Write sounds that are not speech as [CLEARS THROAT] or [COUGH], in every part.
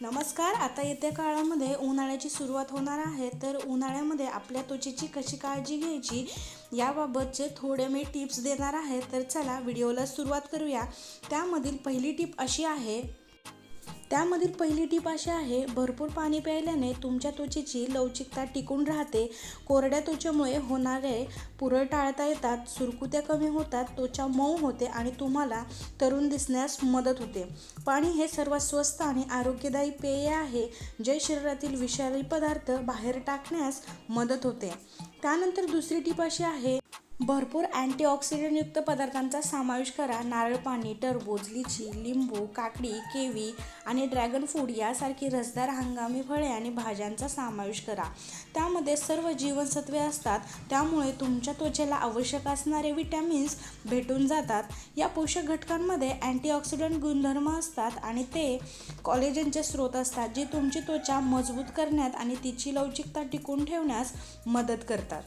नमस्कार आता येत्या काळामध्ये उन्हाळ्याची सुरुवात होणार आहे. तर उन्हाळ्यामध्ये आपल्या त्वचेची कशी काळजी घ्यायची याबाबतचे थोडे मी टिप्स देणार आहे तर चला व्हिडिओला सुरुवात करूया. त्यामधील पहिली टिप अशी आहे त्यामधील पहिली टीप अशी आहे भरपूर पाणी प्यायल्याने तुमच्या त्वचेची लवचिकता टिकून राहते. कोरड्या त्वचेमुळे होणारे पुरळ टाळता येतात सुरकुत्या कमी होतात त्वचा मऊ होते आणि तुम्हाला तरुण दिसण्यास मदत होते. पाणी हे सर्वात स्वस्त आणि आरोग्यदायी पेय आहे जे शरीरातील विषारी पदार्थ बाहेर टाकण्यास मदत होते. त्यानंतर दुसरी टीप अशी आहे भरपूर अँटीऑक्सिडंटयुक्त पदार्थांचा समावेश करा. नारळ पाणी टरबूज लिची लिंबू काकडी केवी आणि ड्रॅगन फ्रूट यासारखी रसदार हंगामी फळे आणि भाज्यांचा समावेश करा. त्यामध्ये सर्व जीवनसत्वे असतात. त्यामुळे तुमच्या त्वचेला आवश्यक असणारे विटॅमिन्स भेटून जातात. या पोषक घटकांमध्ये अँटीऑक्सिडंट गुणधर्म असतात आणि ते कॉलेजनचे स्रोत असतात जे तुमची त्वचा मजबूत करण्यात आणि तिची लवचिकता टिकून ठेवण्यास मदत करतात.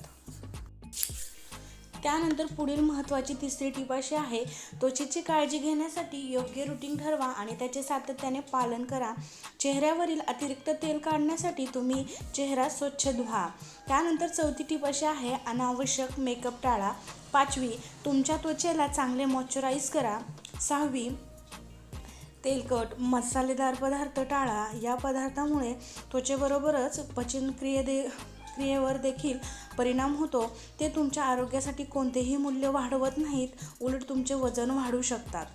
त्यानंतर पुढील महत्त्वाची तिसरी टीप अशी आहे त्वचेची काळजी घेण्यासाठी योग्य रुटीन ठरवा आणि त्याचे सातत्याने पालन करा. चेहऱ्यावरील अतिरिक्त तेल काढण्यासाठी तुम्ही चेहरा स्वच्छ धुवा. त्यानंतर चौथी टीप अशी आहे अनावश्यक मेकअप टाळा. पाचवी तुमच्या त्वचेला चांगले मॉइश्चराईज करा. सहावी तेलकट मसालेदार पदार्थ टाळा. या पदार्थामुळे त्वचेबरोबरच पचनक्रिये दे क्रियेवर देखील परिणाम होतो. ते तुमच्या आरोग्यासाठी कोणतेही मूल्य वाढवत नाहीत उलट तुमचे वजन वाढू शकतात.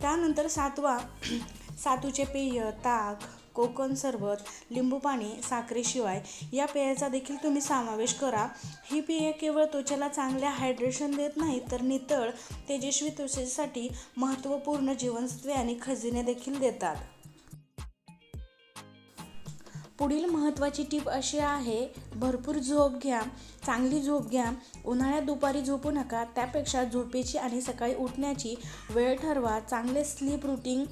त्यानंतर सातवा [CLEARS THROAT] सातूचे पेय ताक कोकण सरबत लिंबू पाणी साखरेशिवाय या पेयाचा देखील तुम्ही समावेश करा. ही पेये केवळ त्वचेला चांगले हायड्रेशन देत नाहीत तर नितळ तेजस्वी त्वचेसाठी महत्त्वपूर्ण जीवनसत्वे आणि खजिने देखील देतात. पुढील महत्त्वाची टीप अशी आहे भरपूर झोप घ्या चांगली झोप घ्या उन्हाळ्यात दुपारी झोपू नका त्यापेक्षा झोपेची आणि सकाळी उठण्याची वेळ ठरवा चांगले स्लीप रुटीन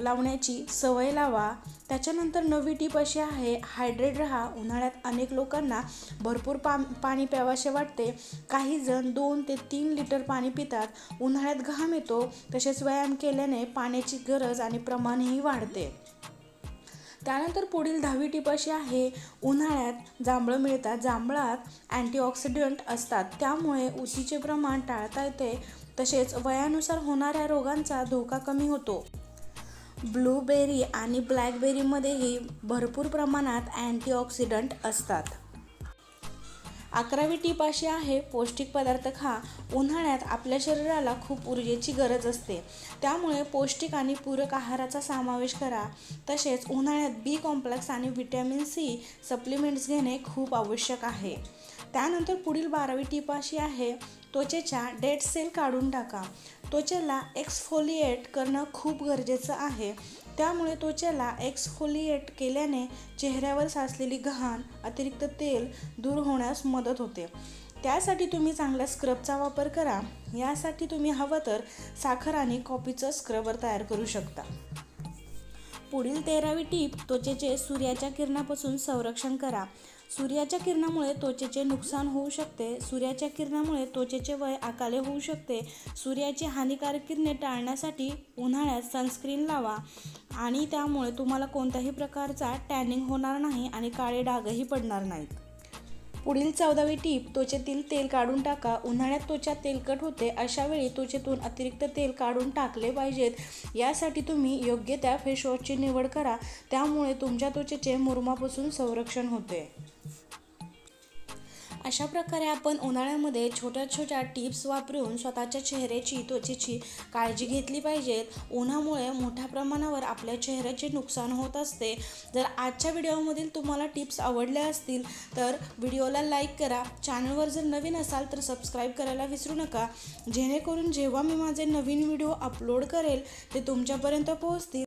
लावण्याची सवय लावा. त्याच्यानंतर नवी टीप अशी आहे हायड्रेट राहा उन्हाळ्यात अनेक लोकांना भरपूर पा पाणी प्यावासे वाटते. काही जण दोन ते तीन लिटर पाणी पितात उन्हाळ्यात घाम येतो तसेच व्यायाम केल्याने पाण्याची गरज आणि प्रमाणही वाढते. त्यानंतर पुढील दहावी टीप अशी आहे उन्हाळ्यात जांभळं मिळतात. जांभळात अँटीऑक्सिडंट असतात. त्यामुळे उशीचे प्रमाण टाळता येते. तसेच वयानुसार होणाऱ्या रोगांचा धोका कमी होतो. ब्लूबेरी आणि ब्लॅकबेरीमध्येही भरपूर प्रमाणात अँटीऑक्सिडंट असतात. अकरावी टीप अशी आहे पौष्टिक पदार्थ खा. उन्हाळ्यात आपल्या शरीराला खूप ऊर्जेची गरज असते. त्यामुळे पौष्टिक आणि पूरक आहाराचा समावेश करा. तसेच उन्हाळ्यात बी कॉम्प्लेक्स आणि व्हिटॅमिन सी सप्लिमेंट्स घेणे खूप आवश्यक आहे. त्यानंतर पुढील बारावी टीप अशी आहे त्वचेच्या डेड सेल काढून टाका. त्वचेला एक्सफोलिएट करणं खूप गरजेचं आहे. त्यामुळे त्वचेला एक्सफोलिएट केल्याने चेहऱ्यावर साचलेली घाण अतिरिक्त तेल दूर होण्यास मदत होते. त्यासाठी तुम्ही चांगल्या स्क्रबचा वापर करा. यासाठी तुम्ही हवं तर साखर आणि कॉफीचं स्क्रबर तयार करू शकता. पुढील तेरावी टीप त्वचेचे सूर्याच्या किरणापासून संरक्षण करा. सूर्याच्या किरणामुळे त्वचेचे नुकसान होऊ शकते. सूर्याच्या किरणामुळे त्वचेचे वय आकाले होऊ शकते. सूर्याची हानिकारक किरणे टाळण्यासाठी उन्हाळ्यात सनस्क्रीन लावा. आणि त्यामुळे तुम्हाला कोणत्याही प्रकारचा टॅनिंग होणार नाही आणि काळे डागही पडणार नाहीत. पुढील चौदावी टीप त्वचेतील तेल काढून टाका. उन्हाळ्यात त्वचा तेलकट होते अशा वेळी त्वचेतून अतिरिक्त तेल काढून टाकले पाहिजेत. यासाठी तुम्ही योग्य त्या फेसवॉशची निवड करा. त्यामुळे तुमच्या त्वचेचे मुरमापासून संरक्षण होते. अशा प्रकारे आपण उन्हाळ्यामध्ये छोट्या छोट्या टिप्स वापरून स्वतःच्या चेहऱ्याची त्वचेची काळजी घेतली पाहिजेत उन्हामुळे मोठ्या प्रमाणावर आपल्या चेहऱ्याचे नुकसान होत असते. जर आजच्या व्हिडिओमधील तुम्हाला टिप्स आवडल्या असतील तर व्हिडिओला लाईक करा. चॅनलवर जर नवीन असाल तर सबस्क्राईब करायला विसरू नका. जेणेकरून जेव्हा मी माझे नवीन व्हिडिओ अपलोड करेल ते तुमच्यापर्यंत पोहोचतील.